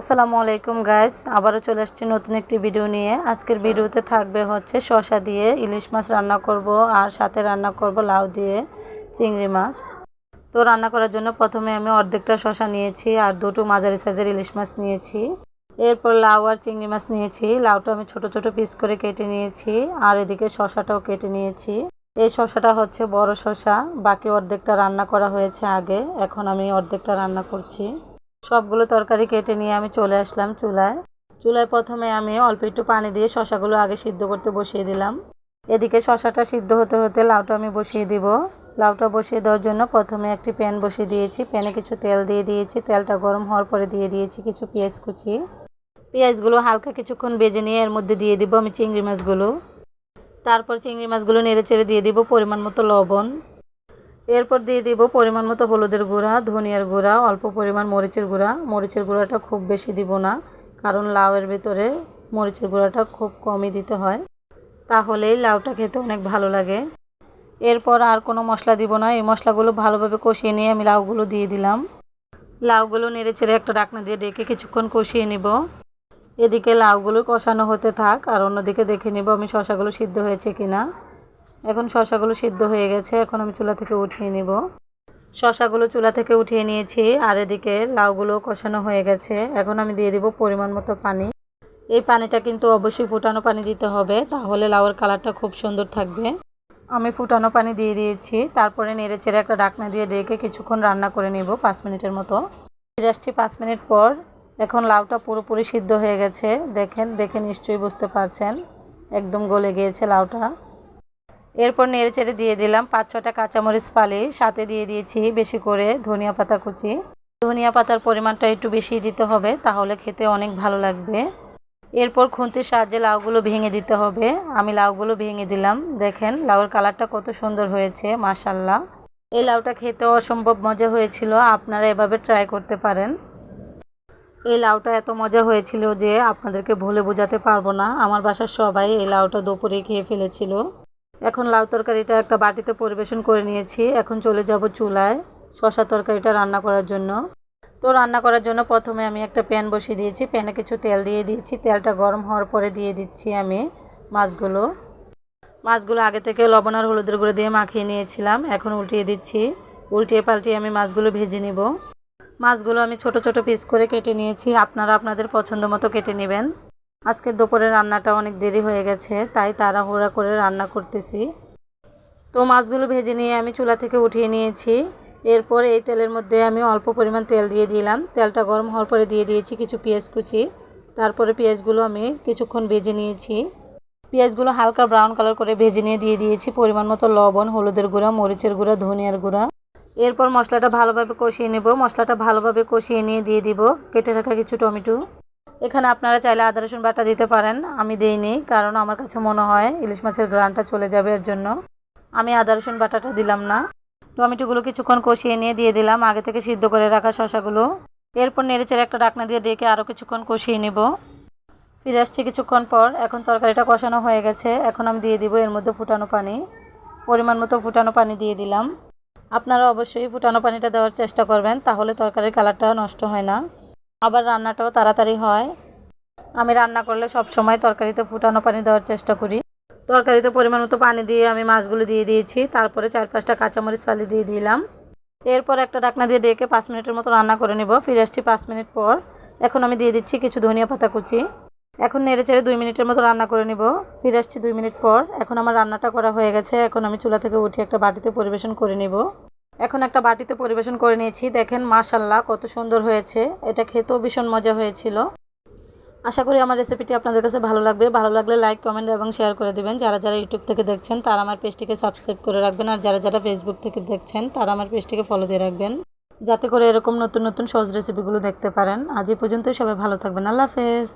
আসসালামু আলাইকুম গাইস আবারও চলে আসছি নতুন একটি ভিডিও নিয়ে। আজকের ভিডিওতে থাকবে হচ্ছে শসা দিয়ে ইলিশ মাছ রান্না করব আর সাথে রান্না করব লাউ দিয়ে চিংড়ি মাছ। তো রান্না করার জন্য প্রথমে আমি অর্ধেকটা শসা নিয়েছি আর দুটো মাঝারি সাইজের ইলিশ মাছ নিয়েছি। এরপর লাউ আর চিংড়ি মাছ নিয়েছি। লাউটা আমি ছোট ছোট পিস করে কেটে নিয়েছি আর এদিকে শসাটাও কেটে নিয়েছি। এই শসাটা হচ্ছে বড় শসা। বাকি অর্ধেকটা রান্না করা হয়েছে আগে। এখন আমি অর্ধেকটা রান্না করছি। সবগুলো তরকারি কেটে নিয়ে আমি চলে আসলাম চুলায়। চুলায় প্রথমে আমি অল্প একটু পানি দিয়ে শশাগুলো আগে সিদ্ধ করতে বসিয়ে দিলাম। এদিকে শশাটা সিদ্ধ হতে হতে লাউটা আমি বসিয়ে দিব। লাউটা বসিয়ে দেওয়ার জন্য প্রথমে একটি প্যান বসিয়ে দিয়েছি। প্যানে কিছু তেল দিয়ে দিয়েছি। তেলটা গরম হওয়ার পরে দিয়ে দিয়েছি কিছু পেঁয়াজ কুচি। পেঁয়াজগুলো হালকা কিছুক্ষণ বেজে নিয়ে এর মধ্যে দিয়ে দিব আমি চিংড়ি মাছগুলো। তারপর চিংড়ি মাছগুলো নেড়ে চেড়ে দিয়ে দিব পরিমাণ মতো লবণ। এরপর দিয়ে দিব পরিমাণ মতো হলুদের গুঁড়া, ধনিয়ার গুঁড়া, অল্প পরিমাণ মরিচের গুঁড়া। মরিচের গুঁড়াটা খুব বেশি দিব না, কারণ লাউয়ের ভিতরে মরিচের গুঁড়াটা খুব কমই দিতে হয়। তাহলেই লাউটা খেতে অনেক ভালো লাগে। এরপর আর কোনো মশলা দিব না, এই মশলাগুলো ভালোভাবে কষিয়ে নিয়ে আমি লাউগুলো দিয়ে দিলাম। লাউগুলো নেড়ে চেড়ে একটা ডাকনা দিয়ে ডেকে কিছুক্ষণ কষিয়ে নিব। এদিকে লাউগুলো কষানো হতে থাক, আর অন্যদিকে দেখে নিব আমি শশাগুলো সিদ্ধ হয়েছে কিনা। এখন শশাগুলো সিদ্ধ হয়ে গেছে, এখন আমি চুলা থেকে উঠিয়ে নিব। শশাগুলো চুলা থেকে উঠিয়ে নিয়েছি, আর এদিকে লাউগুলো কষানো হয়ে গেছে। এখন আমি দিয়ে দিব পরিমাণ মতো পানি। এই পানিটা কিন্তু অবশ্যই ফুটানো পানি দিতে হবে, তাহলে লাউয়ের কালারটা খুব সুন্দর থাকবে। আমি ফুটানো পানি দিয়ে দিয়েছি, তারপরে নেড়ে চেড়ে একটা ডাকনা দিয়ে ডেকে কিছুক্ষণ রান্না করে নেব পাঁচ মিনিটের মতো। ফিরে আসছি পাঁচ মিনিট পর, এখন লাউটা পুরোপুরি সিদ্ধ হয়ে গেছে। দেখেন, দেখে নিশ্চয়ই বুঝতে পারছেন, একদম গলে গিয়েছে লাউটা। এরপর নেড়ে চেড়ে দিয়ে দিলাম পাঁচ ছটা কাঁচামরিচ ফালি, সাথে দিয়ে দিয়েছি বেশি করে ধনিয়া পাতা কুচি। ধনিয়া পাতার পরিমাণটা একটু বেশি দিতে হবে, তাহলে খেতে অনেক ভালো লাগবে। এরপর খুন্তির সাহায্যে লাউগুলো ভেঙে দিতে হবে। আমি লাউগুলো ভেঙে দিলাম, দেখেন লাউর কালারটা কত সুন্দর হয়েছে মাশাল্লাহ এই লাউটা খেতে অসম্ভব মজা হয়েছিল, আপনারা এভাবে ট্রাই করতে পারেন। এই লাউটা এত মজা হয়েছিল যে আপনাদেরকে ভুলে বোঝাতে পারব না, আমার বাসার সবাই এই লাউটা দুপুরে খেয়ে ফেলেছিল। এখন লাউ তরকারিটা একটা বাটিতে পরিবেশন করে নিয়েছি। এখন চলে যাব চুলায় শশা তরকারিটা রান্না করার জন্য। তো রান্না করার জন্য প্রথমে আমি একটা প্যান বসিয়ে দিয়েছি। প্যানে কিছু তেল দিয়ে দিয়েছি। তেলটা গরম হওয়ার পরে দিয়ে দিচ্ছি আমি মাছগুলো। মাছগুলো আগে থেকে লবণ আর হলুদের গুঁড়ো দিয়ে মাখিয়ে নিয়েছিলাম। এখন উল্টিয়ে দিচ্ছি। উল্টিয়ে পাল্টিয়ে আমি মাছগুলো ভেজে নিব। মাছগুলো আমি ছোট ছোট পিস করে কেটে নিয়েছি। আপনারা আপনাদের পছন্দ মতো কেটে নেবেন। আজকের দুপুরে রান্নাটা অনেক দেরি হয়ে গেছে, তাই তাড়াহুড়া করে রান্না করতেছি। তো মাছগুলো ভেজে নিয়ে আমি চুলা থেকে উঠিয়ে নিয়েছি। এরপর এই তেলের মধ্যে আমি অল্প পরিমাণ তেল দিয়ে দিলাম। তেলটা গরম হওয়ার পরে দিয়ে দিয়েছি কিছু পেঁয়াজ কুচি। তারপরে পেঁয়াজগুলো আমি কিছুক্ষণ ভেজে নিয়েছি। পেঁয়াজগুলো হালকা ব্রাউন কালার করে ভেজে নিয়ে দিয়ে দিয়েছি, পরিমাণ মতো লবণ, হলুদের গুঁড়া, মরিচের গুঁড়া, ধনিয়ার গুঁড়া। এরপর মশলাটা ভালোভাবে কষিয়ে নেব। মশলাটা ভালোভাবে কষিয়ে নিয়ে দিয়ে দিব। কেটে রাখা কিছু টমেটো। এখানে আপনারা চাইলে আদা, রসুন বাটা দিতে পারেন। আমি দিইনি, কারণ আমার কাছে মনে হয় ইলিশ মাছের গ্রানটা চলে যাবে এর জন্য। আমি আদা, রসুন বাটাটা দিলাম না। টমেটোগুলো কিছুক্ষণ কষিয়ে নিয়ে দিয়ে দিলাম, আগে থেকে সিদ্ধ করে রাখা শশাগুলো এরপর নেড়েচেড়ে একটা ডাকনা দিয়ে ডেকে আরও কিছুক্ষণ কষিয়ে নেব। ফিরে আসছি কিছুক্ষণ পর, এখন তরকারিটা কষানো হয়ে গেছে। এখন আমি দিয়ে দিব এর মধ্যে ফুটানো পানি। পরিমাণ মতো ফুটানো পানি দিয়ে দিলাম। আপনারা অবশ্যই ফুটানো পানিটা দেওয়ার চেষ্টা করবেন, তাহলে তরকারির কালারটা নষ্ট হয় না। আবার রান্নাটাও তাড়াতাড়ি হয়। আমি রান্না করলে সব সময় তরকারিতে ফুটানো পানি দেওয়ার চেষ্টা করি। তরকারিতে পরিমাণ মতো পানি দিয়ে আমি মাছগুলো দিয়ে দিয়েছি। তারপরে চার পাঁচটা কাঁচামরিচ ফালি দিয়ে দিলাম। এরপর একটা ডাকনা দিয়ে ডেকে পাঁচ মিনিটের মতো রান্না করে নেব। ফিরে আসছি পাঁচ মিনিট পর। এখন আমি দিয়ে দিচ্ছি কিছু ধনিয়া পাতা কুচি। এখন নেড়ে চেড়ে দুই মিনিটের মতো রান্না করে নিব। ফিরে আসছি দুই মিনিট পর। এখন আমার রান্নাটা করা হয়ে গেছে। এখন আমি চুলা থেকে উঠে একটা বাটিতে পরিবেশন করে নিব। এখন একটা বাটিতে পরিবেশন করে নিয়েছি। দেখেন মাশাল্লাহ কত সুন্দর হয়েছে। এটা খেতেও ভীষণ মজা হয়েছিল। আশা করি আমার রেসিপিটি আপনাদের কাছে ভালো লাগবে। ভালো লাগলে লাইক কমেন্ট এবং শেয়ার করে দিবেন। যারা যারা ইউটিউব থেকে দেখছেন, তারা আমার পেজটিকে সাবস্ক্রাইব করে রাখবেন। আর যারা যারা ফেসবুক থেকে দেখছেন, তারা আমার পেজটিকে ফলো দিয়ে রাখবেন। যাতে করে এরকম নতুন নতুন সহজ রেসিপিগুলো দেখতে পারেন। আজ এই পর্যন্তই। সবাই ভালো থাকবেন। আল্লাহ হাফেজ।